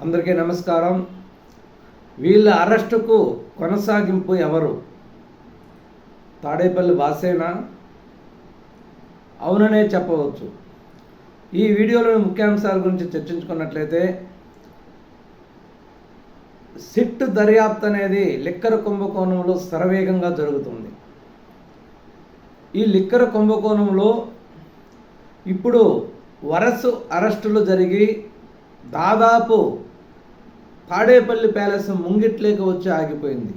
అందరికీ నమస్కారం. వీళ్ళ అరెస్టుకు కొనసాగింపు ఎవరు? తాడేపల్లి బాసేనా అవుననే చెప్పవచ్చు. ఈ వీడియోలోని ముఖ్యాంశాల గురించి చర్చించుకున్నట్లయితే సిట్ దర్యాప్తు అనేది లిక్కర కుంభకోణంలో శరవేగంగా జరుగుతుంది. ఈ లిక్కర కుంభకోణంలో ఇప్పుడు వరసు అరెస్టులు జరిగి దాదాపు తాడేపల్లి ప్యాలెస్ ముంగిట్లేకి వచ్చి ఆగిపోయింది.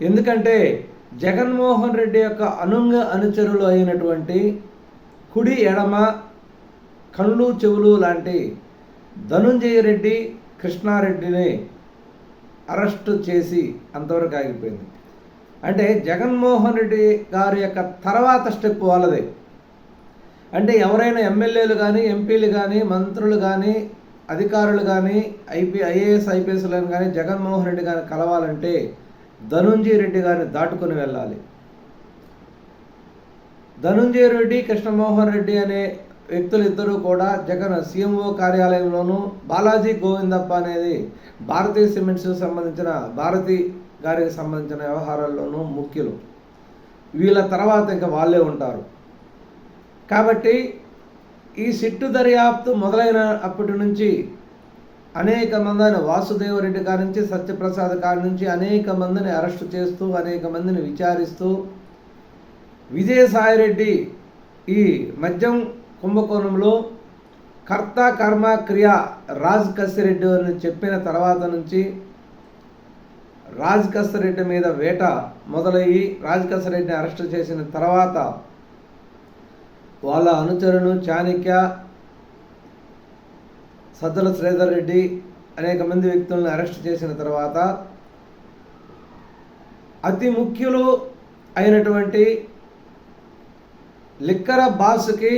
ఎందుకంటే జగన్మోహన్ రెడ్డి యొక్క అనుంగ అనుచరులు అయినటువంటి కుడి ఎడమ కళ్ళు చెవులు లాంటి ధనుంజయ రెడ్డి కృష్ణారెడ్డిని అరెస్టు చేసి అంతవరకు ఆగిపోయింది. అంటే జగన్మోహన్ రెడ్డి గారి యొక్క తర్వాత స్టెప్ వాళ్ళదే. అంటే ఎవరైనా ఎమ్మెల్యేలు కానీ ఎంపీలు కానీ మంత్రులు కానీ అధికారులు కానీ ఐపీ ఐఏఎస్ ఐపీఎస్లను కానీ జగన్మోహన్ రెడ్డి గారిని కలవాలంటే ధనుంజయ రెడ్డి గారిని దాటుకొని వెళ్ళాలి. ధనుంజయ రెడ్డి కృష్ణమోహన్ రెడ్డి అనే వ్యక్తులు ఇద్దరూ కూడా జగన్ సీఎంఓ కార్యాలయంలోనూ బాలాజీ గోవిందప్ప అనేది భారతీయ సిమెంట్స్కి సంబంధించిన భారతి గారికి సంబంధించిన వ్యవహారాల్లోనూ ముఖ్యులు. వీళ్ళ తర్వాత ఇంకా వాళ్ళే ఉంటారు. కాబట్టి ఈ సిట్టు దర్యాప్తు మొదలైన అప్పటి నుంచి అనేక మందిని వాసుదేవరెడ్డి గారి నుంచి సత్యప్రసాద్ గారి నుంచి అనేక మందిని అరెస్టు చేస్తూ అనేక మందిని విచారిస్తూ విజయసాయిరెడ్డి ఈ మద్యం కుంభకోణంలో కర్త కర్మ క్రియ రాజ్ కసిరెడ్డి అని చెప్పిన తర్వాత నుంచి రాజ్ కసిరెడ్డి మీద వేట మొదలయ్యి రాజ్ కసిరెడ్డిని అరెస్ట్ చేసిన తర్వాత వాళ్ళ అనుచరును చాణక్య సజ్జల శ్రీధర్ రెడ్డి అనేక మంది వ్యక్తులను అరెస్ట్ చేసిన తర్వాత అతి ముఖ్యులు అయినటువంటి లిక్కర బాసుకి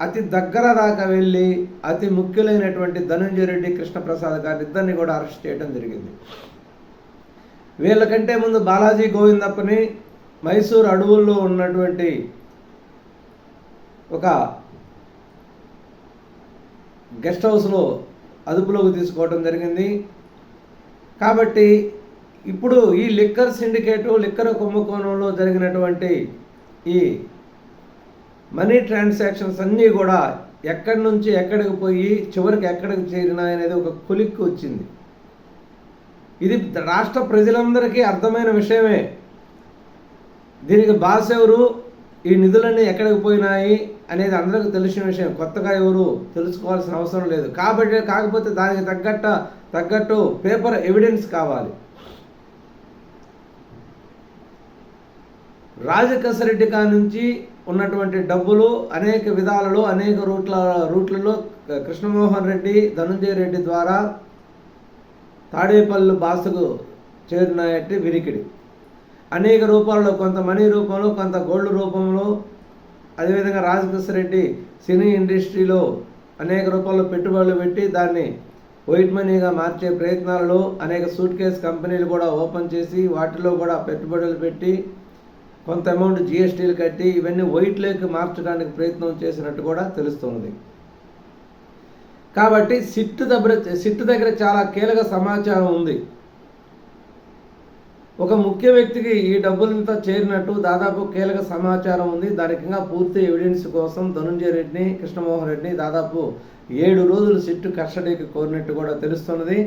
అతి దగ్గర దాకా వెళ్ళి అతి ముఖ్యులైనటువంటి ధనంజయ రెడ్డి కృష్ణప్రసాద్ గారి ఇద్దరిని కూడా అరెస్ట్ చేయడం జరిగింది. వీళ్ళకంటే ముందు బాలాజీ గోవిందప్పని మైసూర్ అడవుల్లో ఉన్నటువంటి ఒక గెస్ట్ హౌస్లో అదుపులోకి తీసుకోవడం జరిగింది. కాబట్టి ఇప్పుడు ఈ లిక్కర్ సిండికేటు లిక్కర్ కుంభకోణంలో జరిగినటువంటి ఈ మనీ ట్రాన్సాక్షన్స్ అన్నీ కూడా ఎక్కడి నుంచి ఎక్కడికి పోయి చివరికి ఎక్కడికి చేరినాయనేది ఒక కులిక్కి వచ్చింది. ఇది రాష్ట్ర ప్రజలందరికీ అర్థమైన విషయమే. దీనికి బాస్ ఎవరు? ఈ నిధులన్నీ ఎక్కడికి పోయినాయి అనేది అందరికీ తెలిసిన విషయం. కొత్తగా ఎవరు తెలుసుకోవాల్సిన అవసరం లేదు. కాబట్టి కాకపోతే దానికి తగ్గట్ట తగ్గట్టు పేపర్ ఎవిడెన్స్ కావాలి. రాజకసరెడ్డి కా నుంచి ఉన్నటువంటి డబ్బులు అనేక విధాలలో అనేక రూట్ల రూట్లలో కృష్ణమోహన్ రెడ్డి ధనుంజయ రెడ్డి ద్వారా తాడేపల్లి బాసుకు చేరినాయట్టి వినికిడి. అనేక రూపాల్లో కొంత మనీ రూపంలో కొంత గోల్డ్ రూపంలో అదేవిధంగా రాజకృష్ణ రెడ్డి సినీ ఇండస్ట్రీలో అనేక రూపాల్లో పెట్టుబడులు పెట్టి దాన్ని వైట్ మనీగా మార్చే ప్రయత్నాలలో అనేక సూట్ కేస్ కంపెనీలు కూడా ఓపెన్ చేసి వాటిలో కూడా పెట్టుబడులు పెట్టి కొంత అమౌంట్ జిఎస్టీలు కట్టి ఇవన్నీ వైట్లోకి మార్చడానికి ప్రయత్నం చేసినట్టు కూడా తెలుస్తుంది. కాబట్టి సిట్ దగ్గర సిట్ దగ్గర చాలా కీలక సమాచారం ఉంది. ఒక ముఖ్య వ్యక్తికి ఈ డబ్బులంతా చేరినట్టు దాదాపు కీలక సమాచారం ఉంది. దానికి ఇంకా పూర్తి ఎవిడెన్స్ కోసం ధనుంజయ రెడ్డిని కృష్ణమోహన్ రెడ్డిని దాదాపు ఏడు రోజులు సిట్టు కస్టడీకి కోరినట్టు కూడా తెలుస్తున్నది.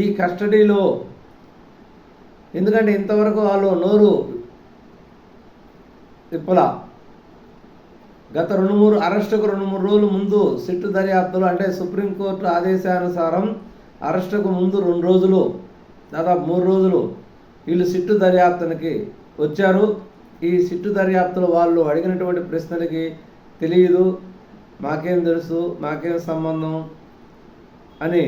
ఈ కస్టడీలో ఎందుకంటే ఇంతవరకు వాళ్ళు నోరు తిప్పల. గత రెండు మూడు అరెస్టుకు రెండు మూడు రోజుల ముందు సిట్టు దర్యాప్తులు అంటే సుప్రీంకోర్టు ఆదేశానుసారం అరెస్టుకు ముందు రెండు రోజులు దాదాపు మూడు రోజులు వీళ్ళు సిట్టు దర్యాప్తునికి వచ్చారు. ఈ సిట్టు దర్యాప్తులో వాళ్ళు అడిగినటువంటి ప్రశ్నలకి తెలియదు. మాకేం తెలుసు మాకేం సంబంధం అని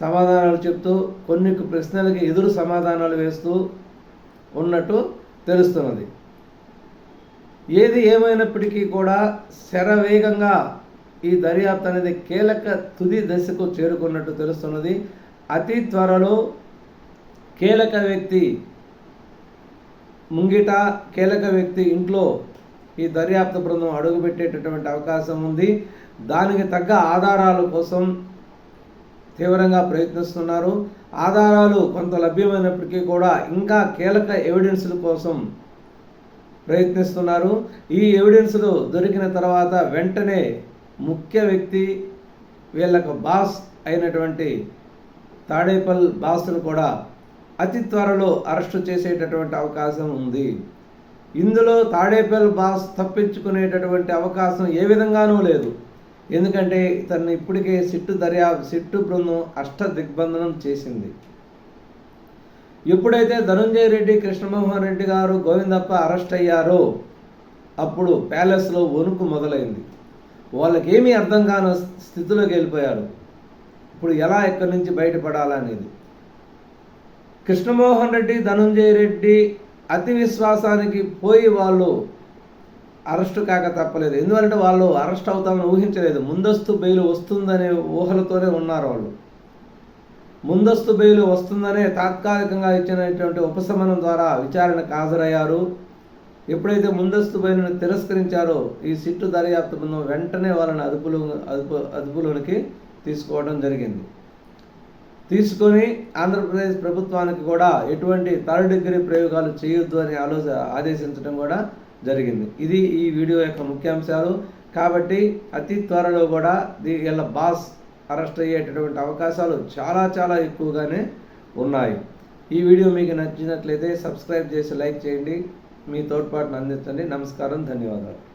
సమాధానాలు చెప్తూ కొన్ని ప్రశ్నలకి ఎదురు సమాధానాలు వేస్తూ ఉన్నట్టు తెలుస్తున్నది. ఏది ఏమైనప్పటికీ కూడా శరవేగంగా ఈ దర్యాప్తు అనేది కీలక తుది దశకు చేరుకున్నట్టు తెలుస్తున్నది. అతి త్వరలో కీలక వ్యక్తి ముంగిట కీలక వ్యక్తి ఇంట్లో ఈ దర్యాప్తు బృందం అడుగుపెట్టేటటువంటి అవకాశం ఉంది. దానికి తగ్గ ఆధారాల కోసం తీవ్రంగా ప్రయత్నిస్తున్నారు. ఆధారాలు కొంత లభ్యమైనప్పటికీ కూడా ఇంకా కీలక ఎవిడెన్స్ల కోసం ప్రయత్నిస్తున్నారు. ఈ ఎవిడెన్స్లు దొరికిన తర్వాత వెంటనే ముఖ్య వ్యక్తి వీళ్ళకు బాస్ అయినటువంటి తాడేపల్ బాస్ను కూడా అతి త్వరలో అరెస్టు చేసేటటువంటి అవకాశం ఉంది. ఇందులో తాడేపల్లి బాస్ తప్పించుకునేటటువంటి అవకాశం ఏ విధంగానూ లేదు. ఎందుకంటే ఇతన్ని ఇప్పటికే సిట్టు దర్యా సిట్టు బృందం అష్ట దిగ్బంధనం చేసింది. ఎప్పుడైతే ధనుంజయ రెడ్డి కృష్ణమోహన్ రెడ్డి గారు గోవిందప్ప అరెస్ట్ అయ్యారో అప్పుడు ప్యాలెస్లో వణుకు మొదలైంది. వాళ్ళకేమీ అర్థం కాని స్థితిలోకి వెళ్ళిపోయారు. ఇప్పుడు ఎలా ఎక్కడి నుంచి బయటపడాలనేది. కృష్ణమోహన్ రెడ్డి ధనుంజయ రెడ్డి అతి విశ్వాసానికి పోయి వాళ్ళు అరెస్టు కాక తప్పలేదు. ఎందుకంటే వాళ్ళు అరెస్ట్ అవుతామని ఊహించలేదు. ముందస్తు బెయిల్ వస్తుందనే ఊహలతోనే ఉన్నారు వాళ్ళు. ముందస్తు బెయిల్ వస్తుందనే తాత్కాలికంగా ఇచ్చినటువంటి ఉపశమనం ద్వారా విచారణకు హాజరయ్యారు. ఎప్పుడైతే ముందస్తు బెయిల్ను తిరస్కరించారో ఈ సిట్టు దర్యాప్తు బృందం వెంటనే వాళ్ళని అదుపులో అదుపు అదుపులోనికి తీసుకోవడం జరిగింది. తీసుకొని ఆంధ్రప్రదేశ్ ప్రభుత్వానికి కూడా ఎటువంటి థర్డ్ డిగ్రీ ప్రయోగాలు చేయొద్దు అని ఆలోచన ఆదేశించడం కూడా జరిగింది. ఇది ఈ వీడియో యొక్క ముఖ్యాంశాలు. కాబట్టి అతి త్వరలో కూడా వీళ్ళ బాస్ అరెస్ట్ అయ్యేటటువంటి అవకాశాలు చాలా చాలా ఎక్కువగానే ఉన్నాయి. ఈ వీడియో మీకు నచ్చినట్లయితే సబ్స్క్రైబ్ చేసి లైక్ చేయండి. మీ తోడ్పాటును అందించండి. నమస్కారం. ధన్యవాదాలు.